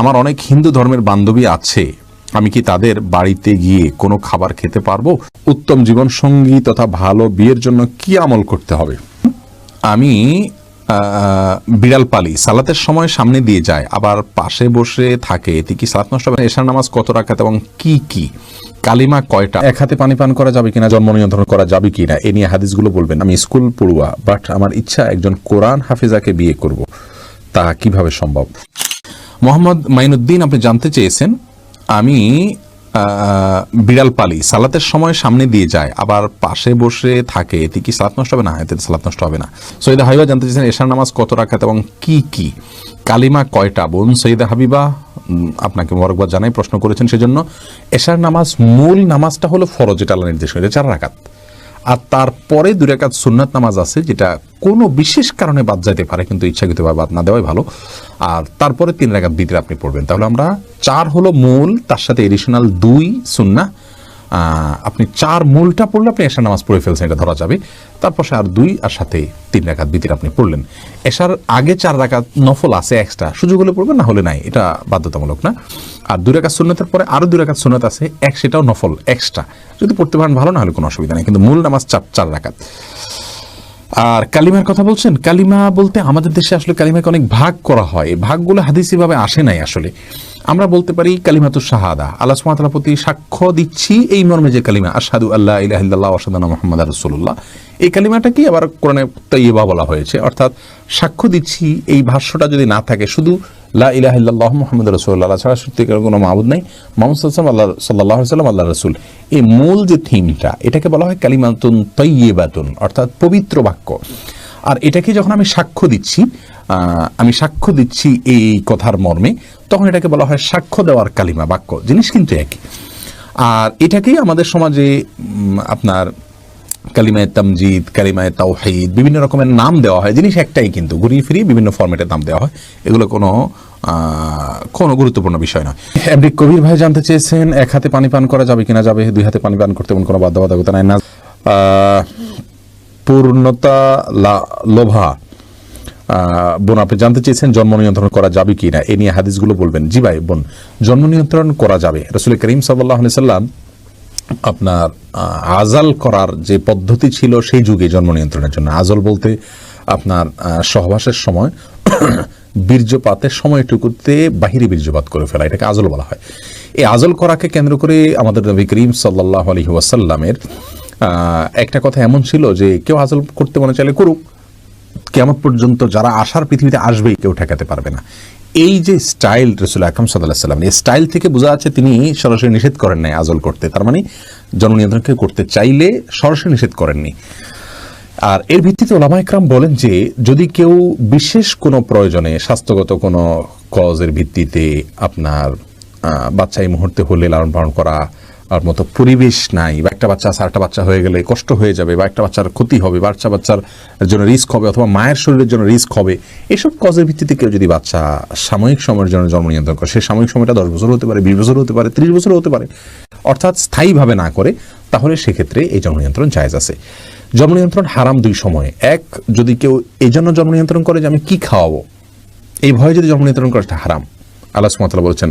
আমার অনেক হিন্দু ধর্মের বান্ধবী আছে। আমি কি তাদের বাড়িতে গিয়ে কোনো খাবার খেতে পারব? উত্তম জীবন সঙ্গী তথা ভালো বিয়ের জন্য কি আমল করতে হবে? আমি বিড়াল পালি, সালাতের সময় সামনে দিয়ে যায়, আবার পাশে বসে থাকে। এতে কি সালাত নষ্ট হবে? এশার নামাজ কত রাখাত এবং কি কি? কালিমা কয়টা? এক হাতে পানি পান করা যাবে কিনা? জন্ম নিয়ন্ত্রণ করা যাবে কিনা? এ নিয়ে হাদিসগুলো বলবেন। আমি স্কুল পড়ুয়া, বাট আমার ইচ্ছা একজন কোরআন হাফিজাকে বিয়ে করব। তা কীভাবে সম্ভব? মোহাম্মদ মাইনুদ্দিন, আপনি জানতে চেয়েছেন, আমি বিড়াল পালি, সালাতের সময় সামনে দিয়ে যায়, আবার পাশে বসে থাকে, এতে কি সালাত নষ্ট হবে? না, এতে সালাত নষ্ট হবে না। সৈয়দা হাবিবা জানতে চেয়েছেন, এশার নামাজ কত রাখাত এবং কি কি? কালিমা কয়টা? বোন সৈয়দা হাবিবা আপনাকে মোবারকবাদ জানাই, প্রশ্ন করেছেন সেজন্য। এশার নামাজ মূল নামাজটা হলো ফরজ এটা আল্লাহ নির্দেশ করেছে, চার রাকাত। আর তারপরে দু রেখাত সুন্নাত নামাজ আছে, যেটা কোনো বিশেষ কারণে বাদ যাইতে পারে, কিন্তু ইচ্ছাকৃতভাবে বাদ না দেওয়াই ভালো। আর তারপরে তিন রেখাত বিদ্রে আপনি পড়বেন। তাহলে আমরা চার হলো মূল, তার সাথে এডিশনাল দুই সুন্না আপনি চার মূলটা পড়লে আপনি এশার নামাজ পড়ে ফেলছেন, এটা ধরা যাবে। তারপর সে আর দুই আর সাথে তিন রাকাত বিতির আপনি পড়লেন। এশার আগে চার রাকাত নফল আছে এক্সট্রা সুযোগ হলে পড়বেন, না হলে নাই, এটা বাধ্যতামূলক না। আর দুই রাকাত সুন্নতের পরে আরও দুই রাকাত সুন্নত আছে, এক সেটাও নফল এক্সট্রা যদি পড়তে পারেন ভালো, না হলে কোনো অসুবিধা নেই, কিন্তু মূল নামাজ চার চার রাকাত। আর কালিমার কথা বলছেন? কালিমা বলতে আমাদের দেশে আসলে কালিমাকে অনেক ভাগ করা হয়। ভাগগুলো হাদিসিভাবে আসে নাই আসলে। আমরা বলতে পারি কালিমাতুর শাহাদা। আল্লাহ সুমাতার প্রতি সাক্ষ্য দিচ্ছি এই মর্মে যে কালিমা আসাদু আল্লাহ ইলাহিল্লাহ আসাদানা মোহাম্মদ রসুল্লাহ এই কালিমাটাকে আবার কোরআনে তৈবা বলা হয়েছে। অর্থাৎ সাক্ষ্য দিচ্ছি এই ভাষ্যটা যদি না থাকে, শুধু লা ইলাহিল্লাহ মোহাম্মদ রসুল্লাহ ছাড়া সত্যিকার কোনো মাহবুদ নাই। মোহাম্মদ সাল্লাম আল্লাহ সাল্লাহ সাল্লাম আল্লাহ রসুল। এই মূল যে থিমটা এটাকে বলা হয় কালিমাতুন তৈবাতুন অর্থাৎ পবিত্র বাক্য। আর এটাকে যখন আমি সাক্ষ্য দিচ্ছি আমি সাক্ষ্য দিচ্ছি এই কথার মর্মে, তখন এটাকে বলা হয় সাক্ষ্য দেওয়ার কালিমা বাক্য। জিনিস কিন্তু একই। আর এটাকেই আমাদের সমাজে আপনার কালিমায় তামজিদ, কালিমায় তাওহিদ, বিভিন্ন রকমের নাম দেওয়া হয়। জিনিস একটাই কিন্তু, ঘুরিয়ে ফিরিয়ে বিভিন্ন ফরম্যাটের নাম দেওয়া হয়। এগুলো কোনো কোনো গুরুত্বপূর্ণ বিষয় নয়। এমডি কবির ভাই জানতে চেয়েছেন, এক হাতে পানি পান করা যাবে কিনা, যাবে দুই হাতে পানি পান করতে কোনো বাধ্যবাধকতা নাই। না পূর্ণতা লোভা। বোন, আপনি জানতে চেয়েছেন জন্ম নিয়ন্ত্রণ করা যাবে কি না? এ নিয়ে হাদিসগুলো বলবেন। জি ভাই, বোন, জন্ম নিয়ন্ত্রণ করা যাবে। রসুল করিম সাল্লাহ সাল্লাম আপনার আজাল করার যে পদ্ধতি ছিল সেই যুগে জন্ম নিয়ন্ত্রণের জন্য। আজল বলতে আপনার সহবাসের সময়, বীর্যপাতের সময়টুকুতে বাহিরে বীর্যপাত করে ফেলা। এটাকে আজল বলা হয়। এই আজল করাকে কেন্দ্র করে আমাদের নবী করিম সাল্লাহ আলহি ওয়াসাল্লামের একটা কথা এমন ছিল যে কেউ আজল করতে মনে চাইলে করুক কেমন পর্যন্ত যারা আসার পৃথিবীতে আসবেই কেউ ঠেকাতে পারবে না। এই যে স্টাইল রসুল আকরম সাল্লাহ সাল্লাম এই স্টাইল থেকে বোঝা যাচ্ছে তিনি সরাসরি নিষেধ করেন নাই আজল করতে। তার মানে জননিয়ন্ত্রণকে করতে চাইলে সরাসরি নিষেধ করেননি আর এর ভিত্তিতে ওলামা একরাম বলেন যে, যদি কেউ বিশেষ কোনো প্রয়োজনে, স্বাস্থ্যগত কোনো কজের ভিত্তিতে আপনার বাচ্চা এই মুহূর্তে হলে লালন পালন করা আর মতো পরিবেশ নাই বা একটা বাচ্চা আছে বাচ্চা হয়ে গেলে কষ্ট হয়ে যাবে বা একটা বাচ্চার ক্ষতি হবে বাচ্চা বাচ্চার জন্য রিস্ক হবে অথবা মায়ের শরীরের জন্য রিস্ক হবে, এসব কজের ভিত্তিতে কেউ যদি বাচ্চা সাময়িক সময়ের জন্য জন্ম নিয়ন্ত্রণ করে সেই সাময়িক সময়টা দশ বছর হতে পারে, বিশ বছর হতে পারে, ত্রিশ বছর হতে পারে, অর্থাৎ স্থায়ীভাবে না করে, তাহলে সেক্ষেত্রে এই জন্ম নিয়ন্ত্রণ জায়েজ আছে। জন্ম নিয়ন্ত্রণ হারাম দুই সময়ে। এক, যদি কেউ এই জন্য জন্ম নিয়ন্ত্রণ করে যে আমি কি খাওয়াবো? এই ভয়ে যদি জন্ম নিয়ন্ত্রণ করে সেটা হারাম। আল্লাহ সুমাতাল্লাহ বলছেন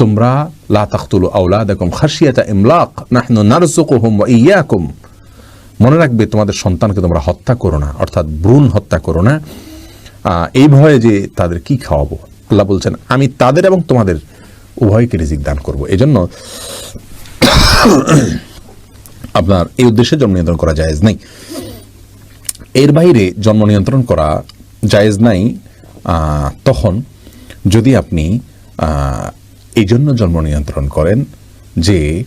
তোমরা লা তাকতুলু আওলাদাকুম খাশিয়াতা ইমলাক, নাহনু নারযুকুহুম ওয়া ইয়াকুম। মনে রাখবে, তোমাদের সন্তানকে তোমরা হত্যা করো না, অর্থাৎ ভ্রূণ হত্যা করো না। এই ভয়ে যে তাদের কি খাওয়াবো? আল্লাহ বলছেন, আমি তাদের এবং তোমাদের উভয়কে রিজিক দান করব। জন্য আপনার এই উদ্দেশ্যে জন্ম নিয়ন্ত্রণ করা জায়েজ নাই। এর বাইরে জন্ম নিয়ন্ত্রণ করা জায়েজ নাই। তখন যদি আপনি এই জন্য জন্ম নিয়ন্ত্রণ করেন যে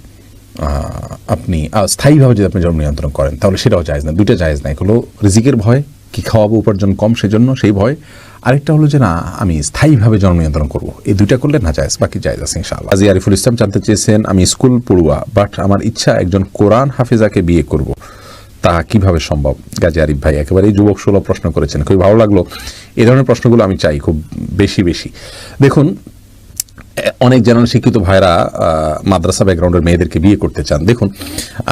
আপনি স্থায়ীভাবে যদি আপনি জন্ম নিয়ন্ত্রণ করেন, তাহলে সেটাও জায়েজ না দুইটা জায়েজ না এগুলো রিজিকের ভয়, কি খাওয়াবো, উপার্জন কম সেজন্য সেই ভয়। আরেকটা হলো যে, না, আমি স্থায়ীভাবে জন্ম নিয়ন্ত্রণ করব। এই দুইটা করলে না জায়েজ, বাকি জায়েজ আছে ইনশাআল্লাহ। আজি আরিফুল ইসলাম জানতে চেয়েছেন, আমি স্কুল পড়ুয়া, বাট আমার ইচ্ছা একজন কোরআন হাফিজাকে বিয়ে করব। তা কীভাবে সম্ভব? গাজী আরিফ ভাই একেবারে যুবক সুলভ প্রশ্ন করেছেন। খুবই ভালো লাগল। এই ধরনের প্রশ্নগুলো আমি চাই খুব বেশি বেশি। দেখুন এ- অনেক জেনারেল শিক্ষিত ভাইরা মাদ্রাসা ব্যাকগ্রাউন্ডের মেয়েদেরকে বিয়ে করতে চান। দেখুন,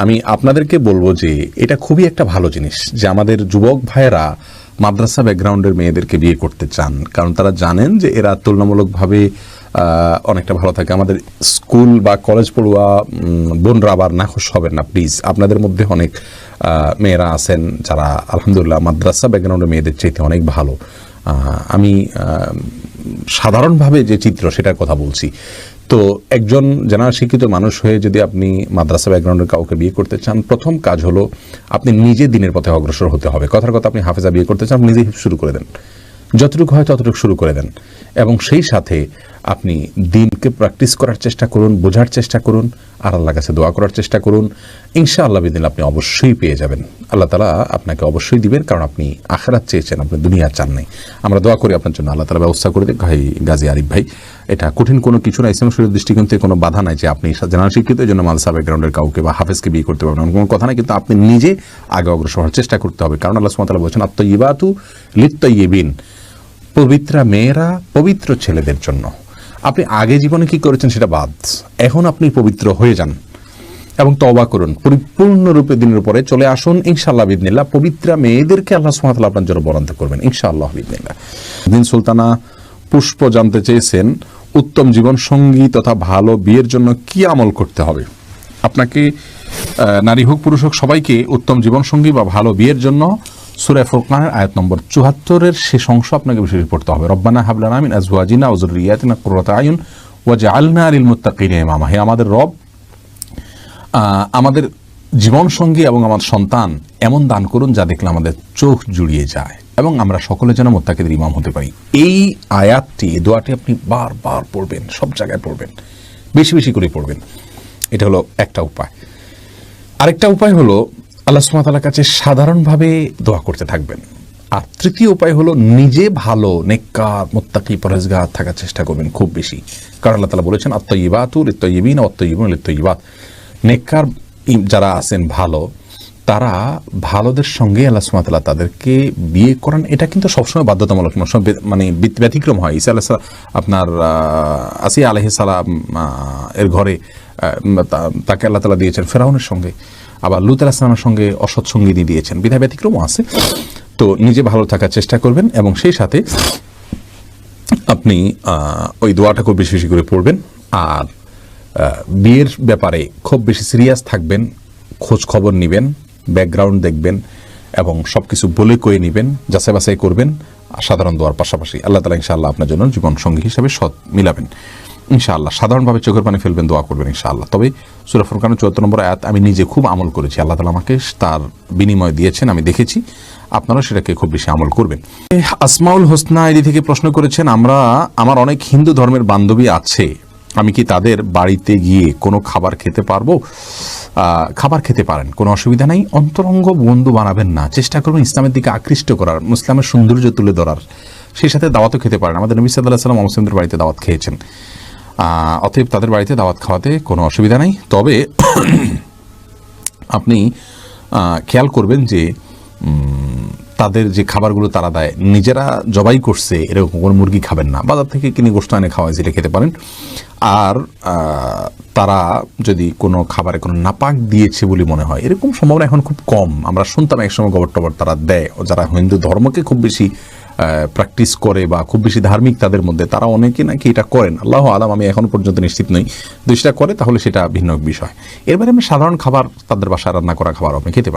আমি আপনাদেরকে বলব যে এটা খুবই একটা ভালো জিনিস যে আমাদের যুবক ভাইয়েরা মাদ্রাসা ব্যাকগ্রাউন্ডের মেয়েদেরকে বিয়ে করতে চান। কারণ তারা জানেন যে এরা তুলনামূলকভাবে অনেকটা ভালো থাকে। আমাদের স্কুল বা কলেজ পড়ুয়া বোনরা আবার নাখোশ হবেন না প্লিজ আপনাদের মধ্যে অনেক মেয়েরা আছেন যারা আলহামদুলিল্লাহ মাদ্রাসা ব্যাকগ্রাউন্ডের মেয়েদের চাইতে অনেক ভালো। আমি সাধারণভাবে যে চিত্র, সেটার কথা বলছি। তো একজন জেনারেল শিক্ষিত মানুষ হয়ে যদি আপনি মাদ্রাসা ব্যাকগ্রাউন্ডের কাউকে বিয়ে করতে চান, প্রথম কাজ হলো আপনি নিজে দিনের পথে অগ্রসর হতে হবে। কথার কথা আপনি হাফেজা বিয়ে করতে চান নিজেই নিজে শুরু করে দেন। যতটুকু হয় ততটুকু শুরু করে দেন। এবং সেই সাথে আপনি দিনকে প্র্যাকটিস করার চেষ্টা করুন, বোঝার চেষ্টা করুন আর আল্লাহ কাছে দোয়া করার চেষ্টা করুন। ইনশা আল্লাহ বিদিন আপনি অবশ্যই পেয়ে যাবেন। আল্লাহ তালা আপনাকে অবশ্যই দিবেন, কারণ আপনি আখেরাত চেয়েছেন, আপনি দুনিয়া চান নাই। আমরা দোয়া করি আপনার জন্য, আল্লাহ তালা ব্যবস্থা করে দিক। ভাই গাজী আরিফ ভাই, এটা কঠিন কোনো কিছু না, ইসলাম শরীর দৃষ্টিকোণ থেকে কোনো বাধা নাই যে আপনি জেনারেল শিক্ষিত, এই জন্য মালসা ব্যাকগ্রাউন্ডের কাউকে বা হাফেজকে বিয়ে করতে পারবেন কোনো কথা নাই, কিন্তু আপনি নিজে আগে অগ্রসর হওয়ার চেষ্টা করতে হবে। কারণ আল্লাহ সুমতাল্লাহ বলছেন আত্মইবাতু লিত্তইবিন পবিত্রা মেয়েরা পবিত্র ছেলেদের জন্য। আপনি আগে জীবনে কি করেছেন সেটা বাদ। এখন আপনি পবিত্র হয়ে যান এবং তওবা করুন। পরিপূর্ণরূপে দিনের উপরে চলে আসুন ইনশাআল্লাহ বিদিনিল্লাহ পবিত্রা মেয়েদেরকে আল্লাহ সুমাতাল আপনার জন্য বরাদ্দ করবেন ইনশাআল্লাহ বিদিনিল্লাহ দিন সুলতানা পুষ্প জানতে চেয়েছেন, উত্তম জীবন সঙ্গী তথা ভালো বিয়ের জন্য কি আমল করতে হবে? আপনাকে নারী হোক, পুরুষ হোক, সবাইকে উত্তম জীবন সঙ্গী বা ভালো বিয়ের জন্য সুরায় ফুরকানের আয়াত নম্বর চুহাত্তরের শেষ অংশ আপনাকে বিশেষ পড়তে হবে। রব্বানা হাবলানা মিন আজওয়াজিনা ওয়া যুররিয়াতিনা কুররাতা আয়ুন ওয়াজআলনা লিল মুত্তাকিনা ইমামা। হে আমাদের রব আমাদের জীবন সঙ্গী এবং আমার সন্তান এমন দান করুন যা দেখলে আমাদের চোখ জুড়িয়ে যায় এবং আমরা সকলে যেন মোত্তাকিদের ইমাম হতে পারি। এই আয়াতটি দোয়াটি আপনি বারবার পড়বেন, সব জায়গায় পড়বেন, বেশি বেশি করে পড়বেন। এটা হলো একটা উপায়। আরেকটা উপায় হলো আল্লাহ সুমাতালার কাছে সাধারণভাবে দোয়া করতে থাকবেন। আর তৃতীয় উপায় হলো নিজে ভালো, নেককার, মোত্তাকি পরেজগার থাকার চেষ্টা করবেন খুব বেশি। কারণ আল্লাহ তালা বলেছেন আত্মইবাতুর ইত্তইবিন অত্তইবুন ইত্তইবাত নেককার যারা আছেন ভালো, তারা ভালোদের সঙ্গে আল্লাহ সুমাতাল্লাহ তাদেরকে বিয়ে করান। এটা কিন্তু সবসময় বাধ্যতামূলক সব মানে ব্যতিক্রম হয়। ইসা আলাহ আপনার আসিয়া আলহ সালাম এর ঘরে তাকে আল্লাহ তালা দিয়েছেন ফেরাউনের সঙ্গে। আবার লুত আলাহিসামের সঙ্গে অসৎ সঙ্গিনী দিয়েছেন। বিধায় ব্যতিক্রমও আছে। তো নিজে ভালো থাকার চেষ্টা করবেন এবং সেই সাথে আপনি ওই দোয়াটা খুব বেশি বেশি করে পড়বেন। আর বিয়ের ব্যাপারে খুব বেশি সিরিয়াস থাকবেন, খোঁজ খবর নেবেন, ব্যাকগ্রাউন্ড দেখবেন এবং সব কিছু বলে কয়ে নেবেন, যাচাই বাছাই করবেন সাধারণ দোয়ার পাশাপাশি আল্লাহ তালা ইনশাআল্লাহ আপনার জন্য জীবন সঙ্গী হিসাবে সৎ মিলাবেন। ইনশাআল্লাহ, সাধারণভাবে চোখের পানি ফেলবেন, দোয়া করবেন ইনশাআল্লাহ। তবে সুরা ফুরকানের চুয়াত্তর নম্বর আয়াত আমি নিজে খুব আমল করেছি, আল্লাহ তালা আমাকে তার বিনিময় দিয়েছেন, আমি দেখেছি। আপনারা সেটাকে খুব বেশি আমল করবেন। আসমাউল হোসনা এদি থেকে প্রশ্ন করেছেন, আমরা, আমার অনেক হিন্দু ধর্মের বান্ধবী আছে, আমি কি তাদের বাড়িতে গিয়ে কোনো খাবার খেতে পারব? খাবার খেতে পারেন, কোনো অসুবিধা নেই, অন্তরঙ্গ বন্ধু বানাবেন না, চেষ্টা করবেন ইসলামের দিকে আকৃষ্ট করার, মুসলামের সৌন্দর্য তুলে ধরার। সেই সাথে দাওয়াতও খেতে পারেন। আমাদের নবী সাল্লাহ সাল্লাম মুসলিমদের বাড়িতে দাওয়াত খেয়েছেন। অতএব তাদের বাড়িতে দাওয়াত খাওয়াতে কোনো অসুবিধা নেই। তবে আপনি খেয়াল করবেন যে তাদের যে খাবারগুলো তারা দেয়, নিজেরা জবাই করছে, এরকম কোনো মুরগি খাবেন না। বাজার থেকে কিনে গোষ্ঠ এনে খাওয়ায় যেটা খেতে পারেন। আর তারা যদি কোনো খাবারে কোনো নাপাক দিয়েছে বলে মনে হয়, এরকম সম্ভাবনা এখন খুব কম। আমরা শুনতাম একসময় গোবর টবর তারা দেয়, যারা হিন্দু ধর্মকে খুব বেশি প্র্যাকটিস করে বা খুব বেশি ধার্মিক তাদের মধ্যে, তারা অনেকে নাকি এটা করেন। আল্লাহ আলম, আমি এখন পর্যন্ত নিশ্চিত নই। যদি সেটা করে, তাহলে সেটা ভিন্ন বিষয়। এরপরে আমি সাধারণ খাবার, তাদের বাসায় রান্না করা খাবার আপনি খেতে